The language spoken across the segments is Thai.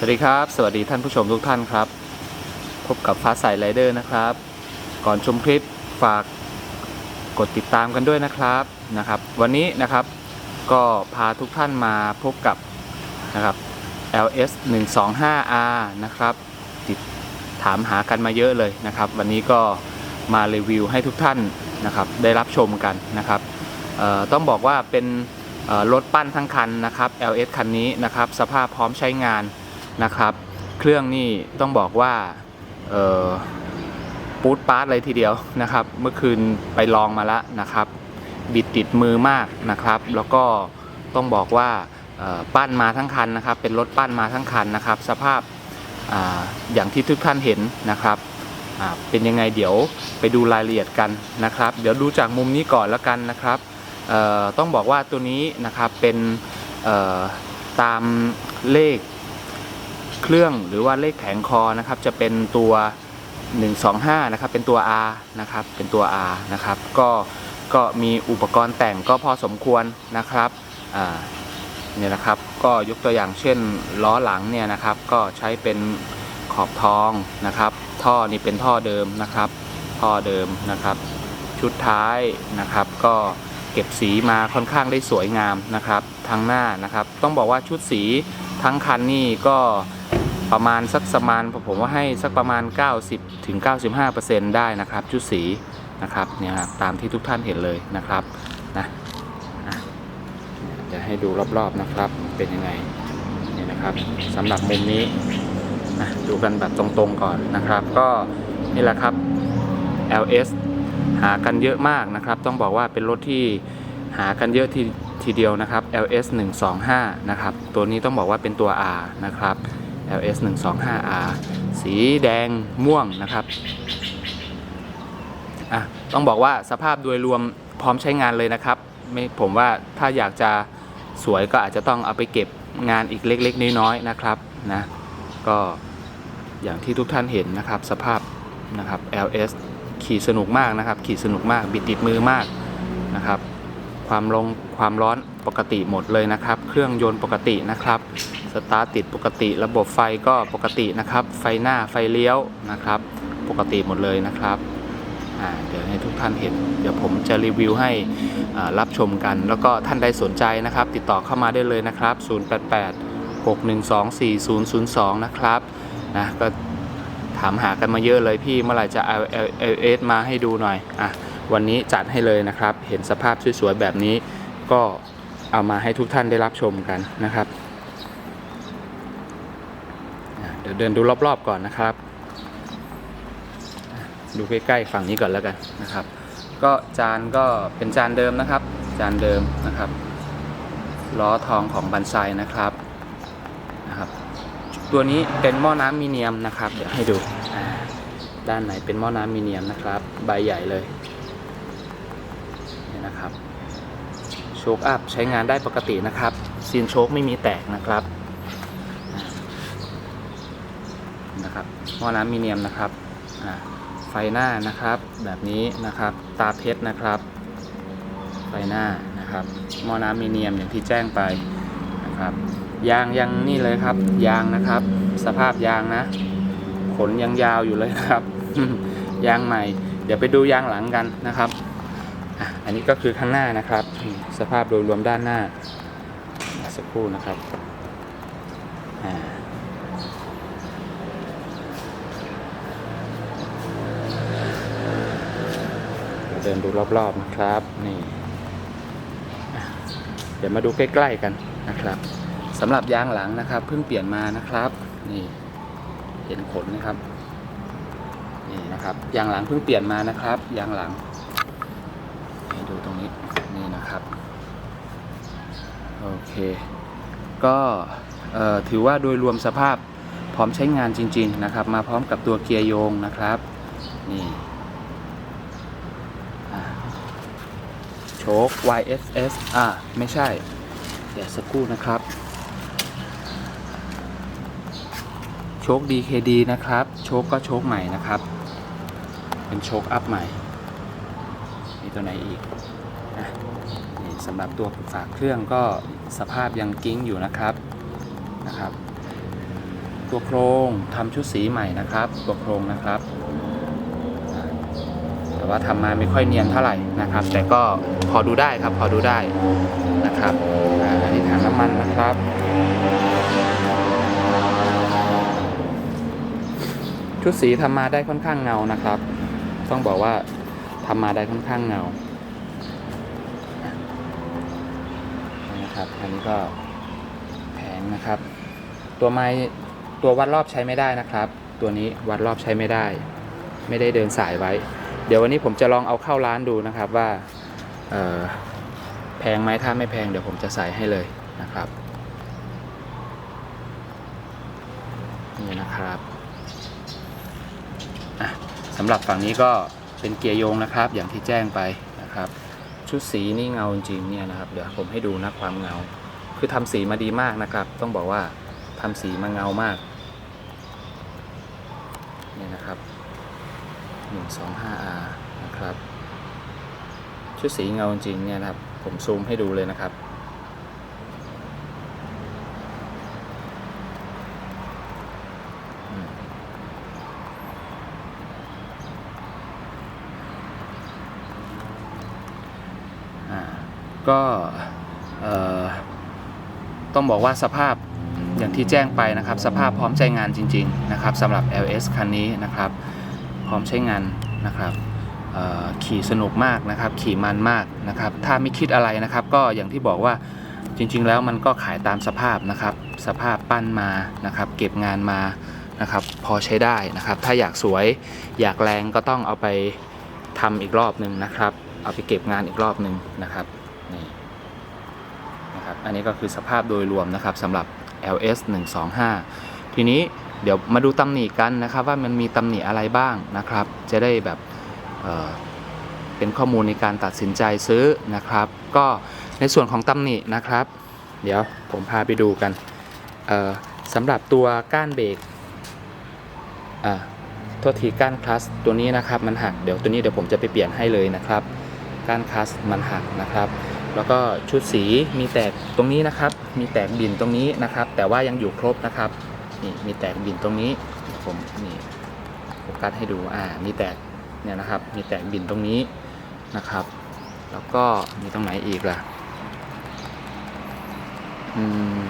สวัสดีครับ สวัสดีท่านผู้ชมทุกท่านครับ พบกับฟ้าใสไรเดอร์นะครับ ก่อนชมคลิปฝากกดติดตามกันด้วยนะครับนะครับ วันนี้นะครับก็พาทุกท่านมาพบกับนะครับ LS 125R นะครับ ติดถามหากันมาเยอะเลยนะครับ วันนี้ก็มารีวิวให้ทุกท่านนะครับ ได้รับชมกันนะครับต้องบอกว่าเป็นรถปั้นทั้งคันนะครับ LS คันนี้นะครับ สภาพพร้อมใช้งาน นะครับ เครื่องนี่ต้องบอกว่าปูดปาร์ตเลยทีเดียวนะครับ เมื่อคืนไปลองมาแล้วนะครับ บิดติดมือมากนะครับ แล้วก็ต้องบอกว่าปั้นมาทั้งคันนะครับ เป็นรถปั้นมาทั้งคันนะครับ สภาพออย่างที่ทุกท่านเห็นนะครับเป็นยังไงเดี๋ยวไปดูรายละเอียดกันนะครับ เดี๋ยวดูจากมุมนี้ก่อนแล้วกันนะครับต้องบอกว่าตัวนี้นะครับเป็นตามเลข เครื่องหรือว่าเลขแผงคอนะครับจะเป็นตัว 125 นะครับ เป็นตัว R นะครับ เป็นตัว R นะครับ ก็ก็มีอุปกรณ์แต่งก็พอสมควรนะครับเนี่ยนะครับก็ยกตัวอย่างเช่นล้อหลังเนี่ยนะครับ ก็ใช้เป็นขอบทองนะครับ ท่อนี่เป็นท่อเดิมนะครับ ท่อเดิมนะครับ ชุดท้ายนะครับ ก็เก็บสีมาค่อนข้างได้สวยงามนะครับทางหน้านะครับ ต้องบอกว่าชุดสีทั้งคันนี่ก็ ประมาณสักประมาณผมว่าให้สักประมาณ 90ถึง95%ได้นะครับ ชุดสีนะครับเนี่ยครับตามที่ทุกท่านเห็นเลยนะครับนะอะให้ดูรอบๆนะครับเป็นยังไงนี่นะครับสำหรับมุมนี้นะดูกันแบบตรงๆก่อนนะครับ ก็นี่แหละครับ LS หากันเยอะมากนะครับ ต้องบอกว่าเป็นรถที่หากันเยอะทีทีเดียวนะครับ LS 125นะครับตัวนี้ต้องบอกว่าเป็นตัว R นะครับ LS 125R สีแดงม่วงนะครับอะต้องบอกว่าสภาพโดยรวมพร้อมใช้งานเลยนะครับ ไม่ผมว่าถ้าอยากจะสวยก็อาจจะต้องเอาไปเก็บงานอีกเล็กๆ น้อยๆนะครับนะก็อย่างที่ทุกท่านเห็นนะครับสภาพนะครับ LS ขี่สนุกมากนะครับ ขี่สนุกมากบิดติดมือมากนะครับ ความลงความร้อน ปกติหมดเลยนะครับ เครื่องยนต์ปกตินะครับ สตาร์ทติดปกติ ระบบไฟก็ปกตินะครับ ไฟหน้าไฟเลี้ยวนะครับ ปกติหมดเลยนะครับเดี๋ยวให้ทุกท่านเห็น เดี๋ยวผมจะรีวิวให้รับชมกัน แล้วก็ท่านใดสนใจนะครับ ติดต่อเข้ามาได้เลยนะครับ 088 612 4002 นะครับนะก็ถามหากันมาเยอะเลยพี่เมื่อไหร่จะเอา LS มาให้ดูหน่อยอะวันนี้จัดให้เลยนะครับ เห็นสภาพสวยๆแบบนี้ก็ เอามาให้ทุกท่านได้รับชมกันนะครับ เดี๋ยวเดินดูรอบๆก่อนนะครับ ดูใกล้ๆฝั่งนี้ก่อนแล้วกันนะครับ ก็จานก็เป็นจานเดิมนะครับ จานเดิมนะครับล้อทองของบันไซนะครับนะครับ ตัวนี้เป็นหม้อน้ำมีเนียมนะครับ เดี๋ยวให้ดูด้านไหนเป็นหม้อน้ำมีเนียมนะครับ ใบใหญ่เลยนี่นะครับ คอัพใช้งานได้ปกตินะครับซีนโชคไม่มีแตกนะครับนะครับหม้อน้ำมีเนียมนะครับไฟหน้านะครับแบบนี้นะครับตาเพชรนะครับ ไฟหน้านะครับหม้อน้ำมีเนียมอย่างที่แจ้งไปนะครับยางยังนี่เลยครับ ยางนะครับ สภาพยางนะ ขนยังยาวอยู่เลยครับ ยางใหม่ เดี๋ยวไปดูยางหลังกันนะครับ อันนี้ก็คือข้างหน้านะครับ สภาพโดยรวมด้านหน้า สักครู่นะครับเดินดูรอบๆนะครับ นี่ เดี๋ยวมาดูใกล้ๆกันนะครับสำหรับยางหลังนะครับ เพิ่งเปลี่ยนมานะครับ นี่เห็นขนนะครับ นี่นะครับ ยางหลังเพิ่งเปลี่ยนมานะครับ ยางหลังให้ดูตรงนี้นี่นะครับโอเค ก็ถือว่าโดยรวมสภาพพร้อมใช้งานจริง ๆ นะครับ มาพร้อมกับตัวเกียร์โยงนะครับนี่โชค YSS อ่าไม่ใช่ เดี๋ยวสักครู่นะครับ โชค DKD นะครับ โชคก็โชคใหม่นะครับ เป็นโชคอัพใหม่ มีตัวไหนอีกอะนี่สำหรับตัวฝากเครื่องก็ สภาพยังกิ้งอยู่นะครับนะครับ ตัวโครงทำชุดสีใหม่นะครับ ตัวโครงนะครับ แต่ว่าทำมาไม่ค่อยเนียนเท่าไหร่นะครับ แต่ก็พอดูได้ครับพอดูได้นะครับอันนี้ถังน้ำมันนะครับชุดสีทำมาได้ค่อนข้างเงานะครับ ต้องบอกว่าทำมาได้ค่อนข้างเงา นะครับ อันนี้ก็แผงนะครับ ตัวไม้ตัววัดรอบใช้ไม่ได้นะครับ ตัวนี้วัดรอบใช้ไม่ได้ ไม่ได้เดินสายไว้ เดี๋ยววันนี้ผมจะลองเอาเข้าร้านดูนะครับว่าแพงไหมถ้าไม่แพงเดี๋ยวผมจะใส่ให้เลยนะครับนี่นะครับสำหรับฝั่งนี้ก็เป็นเกียร์โยงนะครับ อย่างที่แจ้งไปนะครับ ชุดสีนี่เงาจริงเนี่ยนะครับ เดี๋ยวผมให้ดูนะความเงา คือทำสีมาดีมากนะครับ ต้องบอกว่าทำสีมาเงามากเนี่ยนะครับ 125R นะครับ ชุดสีเงาจริงเนี่ยนะครับ ผมซูมให้ดูเลยนะครับ ก็ต้องบอกว่าสภาพอย่างที่แจ้งไปนะครับ สภาพพร้อมใช้งานจริง ๆ นะครับสำหรับ LS คันนี้นะครับ พร้อมใช้งานนะครับขี่สนุกมากนะครับ ขี่มันมากนะครับ ถ้าไม่คิดอะไรนะครับ ก็อย่างที่บอกว่าจริง ๆ แล้วมันก็ขายตามสภาพนะครับ สภาพปั้นมานะครับ เก็บงานมานะครับ พอใช้ได้นะครับ ถ้าอยากสวยอยากแรงก็ต้องเอาไปทำอีกรอบหนึ่งนะครับ เอาไปเก็บงานอีกรอบหนึ่งนะครับ นี่นะครับอันนี้ก็คือสภาพโดยรวมนะครับสำหรับ LS 125 ทีนี้เดี๋ยวมาดูตำหนิกันนะครับ ว่ามันมีตำหนิอะไรบ้างนะครับ จะได้แบบเเป็นข้อมูลในการตัดสินใจซื้อนะครับ ก็ในส่วนของตำหนินะครับ เดี๋ยวผมพาไปดูกันสำหรับตัวก้านเบรกอ่าโทษทีก้านคลัสตัวนี้นะครับมันหักเดี๋ยวตัวนี้เดี๋ยวผมจะไปเปลี่ยนให้เลยนะครับ ก้านคลัสมันหักนะครับ แล้วก็ชุดสีมีแตกตรงนี้นะครับ มีแตกบินตรงนี้นะครับ แต่ว่ายังอยู่ครบนะครับนี่มีแตกบินตรงนี้ผมนี่โฟกัสให้ดูอ่ามีแตกเนี่ยนะครับ มีแตกบินตรงนี้นะครับ แล้วก็มีตรงไหนอีกล่ะอืม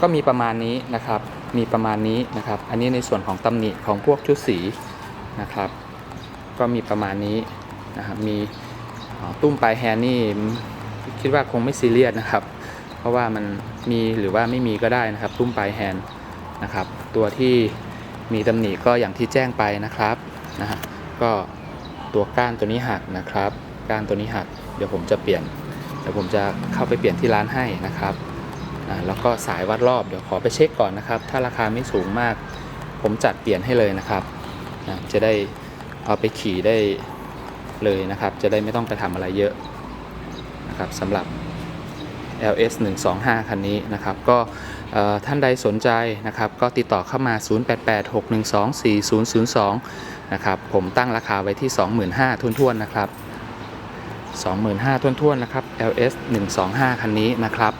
ก็มีประมาณนี้นะครับ มีประมาณนี้นะครับ อันนี้ในส่วนของตำหนิของพวกชุดสีนะครับ ก็มีประมาณนี้ นะครับ มีตุ้มปลายแฮนนี่ คิดว่าคงไม่ซีเรียสนะครับ เพราะว่ามันมีหรือว่าไม่มีก็ได้นะครับ ตุ้มปลายแฮนนะครับ ตัวที่มีตำหนิก็อย่างที่แจ้งไปนะครับนะฮะก็ตัวก้านตัวนี้หักนะครับ ก้านตัวนี้หัก เดี๋ยวผมจะเปลี่ยน เดี๋ยวผมจะเข้าไปเปลี่ยนที่ร้านให้นะครับอ่าแล้วก็สายวัดรอบเดี๋ยวขอไปเช็คก่อนนะครับ ถ้าราคาไม่สูงมาก ผมจัดเปลี่ยนให้เลยนะครับอ่าจะได้เอาไปขี่ได้ เลยนะครับ จะได้ไม่ต้องไปทำอะไรเยอะนะครับสำหรับ LS 125คันนี้นะครับ ก็ท่านใดสนใจนะครับ ก็ติดต่อเข้ามา 0886124002 นะครับ ผมตั้งราคาไว้ที่ 25,000ทุนๆนะครับ 25,000ทุนๆนะครับ LS 125คันนี้นะครับ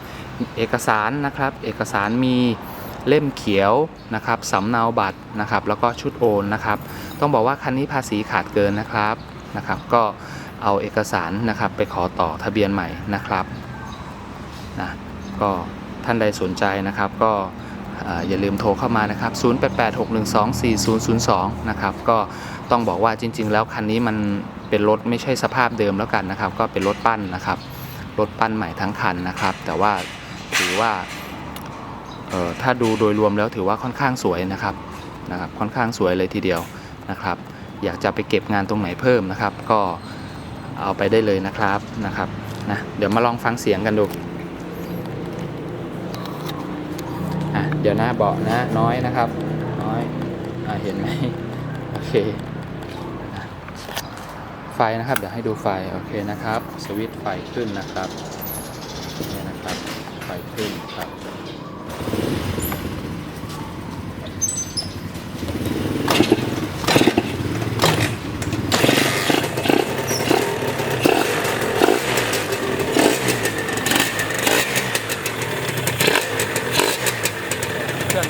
เอกสารนะครับ เอกสารมีเล่มเขียวนะครับสำเนาบัตรนะครับ แล้วก็ชุดโอนนะครับ ต้องบอกว่าคันนี้ภาษีขาดเกินนะครับ นะครับ ก็เอาเอกสารนะครับไปขอต่อทะเบียนใหม่นะครับนะก็ท่านใดสนใจนะครับก็ออย่าลืมโทรเข้ามานะครับ 0886124002 นะครับ ก็ต้องบอกว่าจริง ๆ แล้วคันนี้มันเป็นรถไม่ใช่สภาพเดิมแล้วกันนะครับ ก็เป็นรถปั้นนะครับ รถปั้นใหม่ทั้งคันนะครับ แต่ว่าถือว่าถ้าดูโดยรวมแล้วถือว่าค่อนข้างสวยนะครับ นะครับ ค่อนข้างสวยเลยทีเดียวนะครับ อยากจะไปเก็บงานตรงไหนเพิ่มนะครับ ก็เอาไปได้เลยนะครับนะครับนะเดี๋ยวมาลองฟังเสียงกันดูอะเดี๋ยวหน้าเบาะนะน้อยนะครับ น้อยอะเห็นไหมโอเคไฟนะครับเดี๋ยวให้ดูไฟโอเคนะครับ สวิตช์ไฟขึ้นนะครับนี่นะครับไฟขึ้นครับ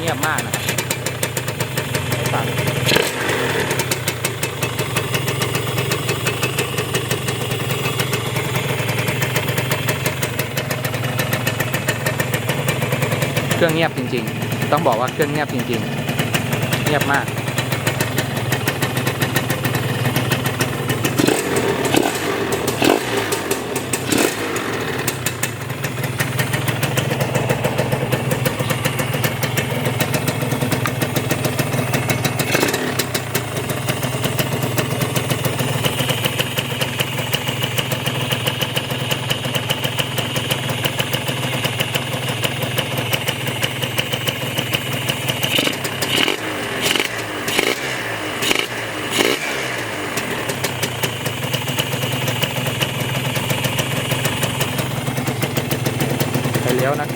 เงียบมากนะครับไม่สั่นเค รื่องเงียบจริง ๆ ต้องบอกว่าเครื่องเงียบจริง ๆ เงียบมาก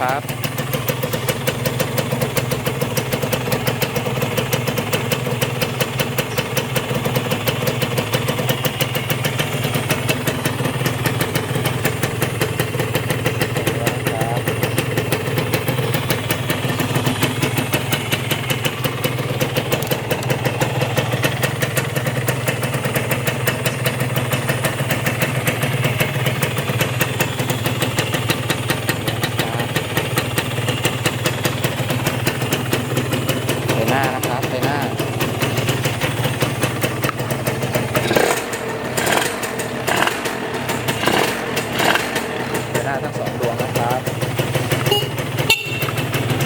ครับ ไปหน้านะครับไปหน้า ไปหน้าทั้งสองดวงนะครับ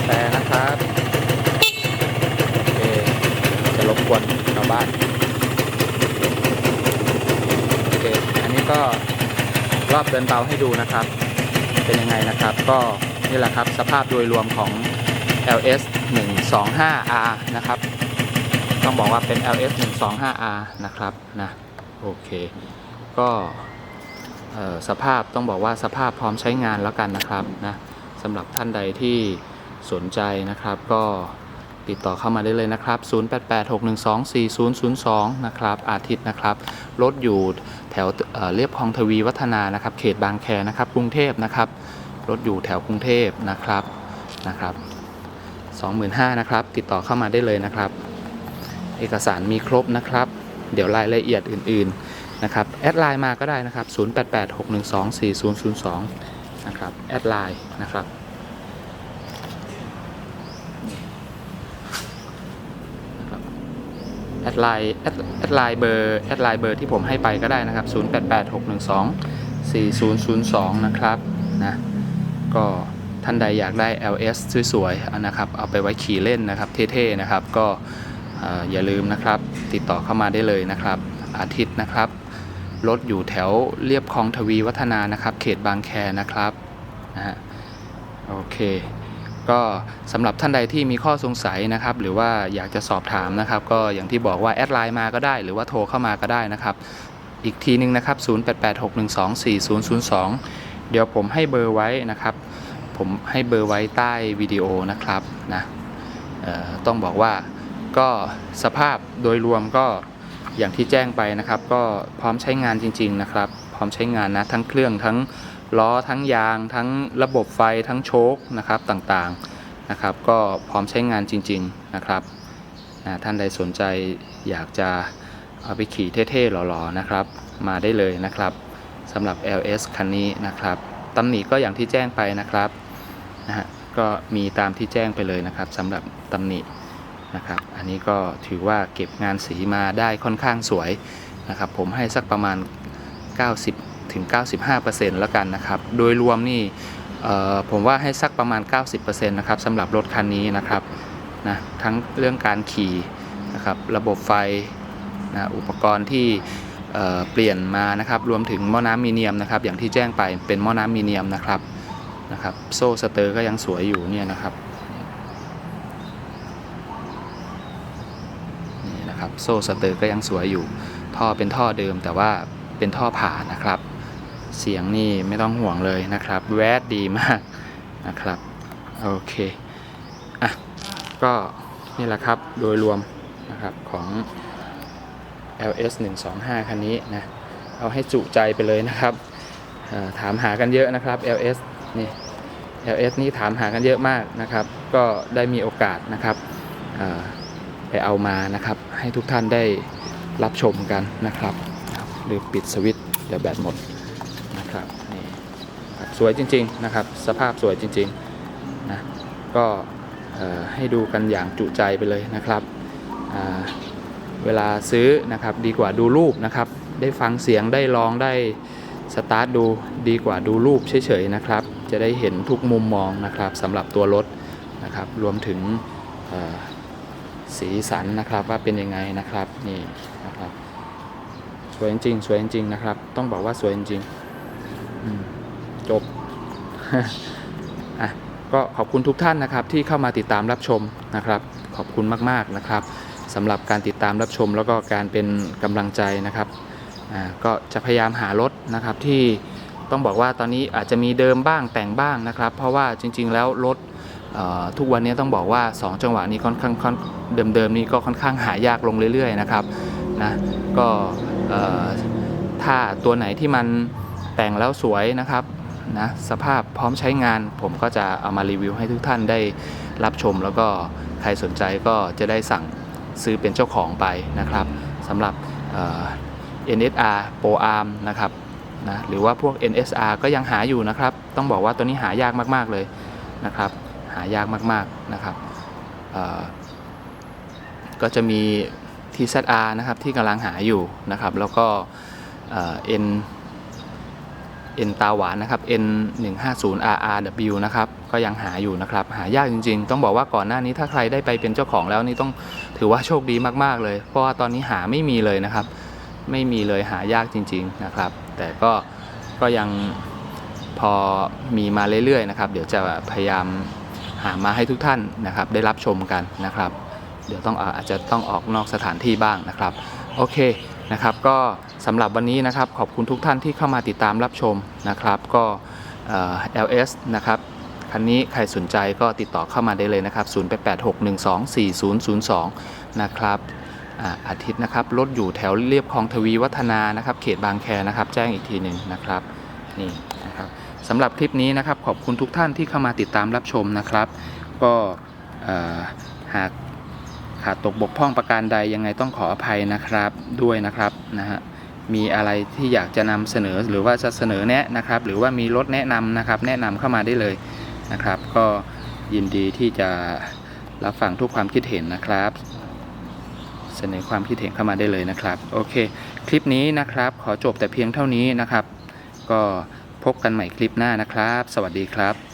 แต่นะครับ โอเค จะรบกวนชาวบ้าน โอเค อันนี้ก็รอบ เดินเบาให้ดูนะครับ เป็นยังไงนะครับ ก็นี่แหละครับสภาพโดยรวมของ LS 125R นะครับ ต้องบอกว่าเป็น LS 125R นะครับนะโอเค ก็สภาพต้องบอกว่าสภาพพร้อมใช้งานแล้วกันนะครับนะสำหรับท่านใดที่สนใจนะครับ ก็ติดต่อเข้ามาได้เลยนะครับ 0886124002 นะครับ อาทิตย์นะครับ รถอยู่ ถวเรียบคลองทวีวัฒนานะครับ เขตบางแคนะครับ กรุงเทพนะครับ รถอยู่แถวกรุงเทพนะครับนะครับ25,000นะครับ ติดต่อเข้ามาได้เลยนะครับ เอกสารมีครบนะครับ เดี๋ยวรายละเอียดอื่น ๆ นะครับ แอดไลน์มาก็ได้นะครับ 0886124002 นะครับ แอดไลน์นะครับนะครับ แอ ดไลน์แอดแอดไลน์เบอร์แอดไลน์เบอร์ที่ผมให้ไปก็ได้นะครับ 0886124002 นะครับนะก็ท่านใดอยากได้ LS สวยๆนะครับเอาไปไว้ขี่เล่นนะครับเท่ๆนะครับก็เอ่ออย่าลืมนะครับติดต่อเข้ามาได้เลยนะครับ อาทิตย์นะครับรถอยู่แถวเรียบคลองทวีวัฒนานะครับ เขตบางแคนะครับนะฮะโอเค ก็สำหรับท่านใดที่มีข้อสงสัยนะครับ หรือว่าอยากจะสอบถามนะครับ ก็อย่างที่บอกว่าแอดไลน์มาก็ได้ หรือว่าโทรเข้ามาก็ได้นะครับ อีกทีหนึงนะครับ 0886124002 เดี๋ยวผมให้เบอร์ไว้นะครับ ผมให้เบอร์ไว้ใต้วิดีโอนะครับนะต้องบอกว่าก็สภาพโดยรวมก็อย่างที่แจ้งไปนะครับ ก็พร้อมใช้งานจริง ๆนะครับ พร้อมใช้งานนะทั้งเครื่องทั้ง ล้อทั้งยางทั้งระบบไฟทั้งโชคนะครับต่างๆนะครับ ก็พร้อมใช้งานจริง ๆนะครับนะท่านใดสนใจอยากจะเอาไปขี่เท่ๆหล่อๆนะครับ มาได้เลยนะครับสำหรับ LS คันนี้นะครับตำหนิก็อย่างที่แจ้งไปนะครับนะฮะก็มีตามที่แจ้งไปเลยนะครับสำหรับตำหนินะครับ อันนี้ก็ถือว่าเก็บงานสีมาได้ค่อนข้างสวยนะครับ ผมให้สักประมาณ 90 ถึง95%แล้วกันนะครับ โดยรวมนี่ผมว่าให้สักประมาณ 90%นะครับสำหรับรถคันนี้นะครับนะทั้งเรื่องการขี่นะครับระบบไฟนะอุปกรณ์ที่เอ่อเปลี่ยนมานะครับรวมถึงหม้อน้ำมีเนียมนะครับ อย่างที่แจ้งไปเป็นหม้อน้ำมีเนียมนะครับนะครับ โซ่สเตอร์ก็ยังสวยอยู่เนี่ยนะครับนี่นะครับโซ่สเตอร์ก็ยังสวยอยู่ ท่อเป็นท่อเดิมแต่ว่าเป็นท่อผ่านะครับ เสียงนี่ไม่ต้องห่วงเลยนะครับ แวดดีมากนะครับ โอเค อะ ก็นี่แหละครับโดยรวมนะครับของ LS 125คันนี้นะ เอาให้จุใจไปเลยนะครับ ถามหากันเยอะนะครับ LS นี่ LS นี่ถามหากันเยอะมากนะครับ ก็ได้มีโอกาสนะครับไปเอามานะครับ ให้ทุกท่านได้รับชมกันนะครับ หรือปิดสวิตช์เดี๋ยวแบตหมดนะครับนี่ครับ สวยจริงๆนะครับ สภาพสวยจริงๆนะก็ให้ดูกันอย่างจุใจไปเลยนะครับ เวลาซื้อนะครับดีกว่าดูรูปนะครับ ได้ฟังเสียงได้ลองได้สตาร์ทดูดีกว่าดูรูปเฉยๆนะครับ จะได้เห็นทุกมุมมองนะครับสำหรับตัวรถนะครับ รวมถึงสีสันนะครับว่าเป็นยังไงนะครับนี่นะครับสวยจริงๆสวยจริงๆนะครับ ต้องบอกว่าสวยจริงๆอืม จบอะก็ขอบคุณทุกท่านนะครับที่เข้ามาติดตามรับชมนะครับ ขอบคุณมากๆนะครับสำหรับการติดตามรับชมแล้วก็การเป็นกำลังใจนะครับอ่าก็จะพยายามหารถนะครับที่ต้องบอกว่าตอนนี้อาจจะมีเดิมบ้างแต่งบ้างนะครับ เพราะว่าจริง ๆ แล้วรถทุกวันนี้ต้องบอกว่า 2 จังหวะนี้ค่อนข้างเดิมๆนี้ก็ค่อนข้างหายากลงเรื่อย ๆ นะครับนะก็ถ้าตัวไหนที่มันแต่งแล้วสวยนะครับ นะสภาพพร้อมใช้งานผมก็จะเอามารีวิวให้ทุกท่านได้รับชม แล้วก็ใครสนใจก็จะได้สั่งซื้อเป็นเจ้าของไปนะครับสำหรับ NSR Pro Arm นะครับนะหรือว่าพวก NSR ก็ยังหาอยู่นะครับ ต้องบอกว่าตัวนี้หายากมาก ๆ เลยนะครับ หายากมาก ๆ นะครับก็จะมี TZR นะครับที่กำลังหาอยู่นะครับ แล้วก็ N เอ่อ N ตาหวานนะครับ N 1 5 0 RRW นะครับก็ยังหาอยู่นะครับ หายากจริง ๆ ต้องบอกว่าก่อนหน้านี้ถ้าใครได้ไปเป็นเจ้าของแล้วนี่ต้องถือว่าโชคดีมากๆเลย เพราะว่าตอนนี้หาไม่มีเลยนะครับ ไม่มีเลยหายากจริง ๆนะครับ แต่ก็ก็ยังพอมีมาเรื่อยๆนะครับ เดี๋ยวจะพยายามหามาให้ทุกท่านนะครับ ได้รับชมกันนะครับ เดี๋ยวต้องอาจจะต้องออกนอกสถานที่บ้างนะครับ โอเค นะครับ ก็สำหรับวันนี้นะครับขอบคุณทุกท่านที่เข้ามาติดตามรับชมนะครับ ก็เอ่อ LS นะครับคันนี้ใครสนใจก็ติดต่อเข้ามาได้เลยนะครับ 0861240002 นะครับอ่าอาทิตย์นะครับรถอยู่แถวเรียบคลองทวีวัฒนานะครับ เขตบางแคนะครับ แจ้งอีกทีหนึ่งนะครับ นี่นะครับสำหรับคลิปนี้นะครับขอบคุณทุกท่านที่เข้ามาติดตามรับชมนะครับ ก็เอ่อหาก ขาดตกบกพร่องประการใดยังไงต้องขออภัยนะครับด้วยนะครับนะฮะมีอะไรที่อยากจะนำเสนอหรือว่าจะเสนอแนะนะครับ หรือว่ามีรถแนะนำนะครับ แนะนำเข้ามาได้เลยนะครับ ก็ยินดีที่จะรับฟังทุกความคิดเห็นนะครับ เสนอความคิดเห็นเข้ามาได้เลยนะครับโอเค คลิปนี้นะครับ ขอจบแต่เพียงเท่านี้นะครับ ก็พบกันใหม่คลิปหน้านะครับ สวัสดีครับ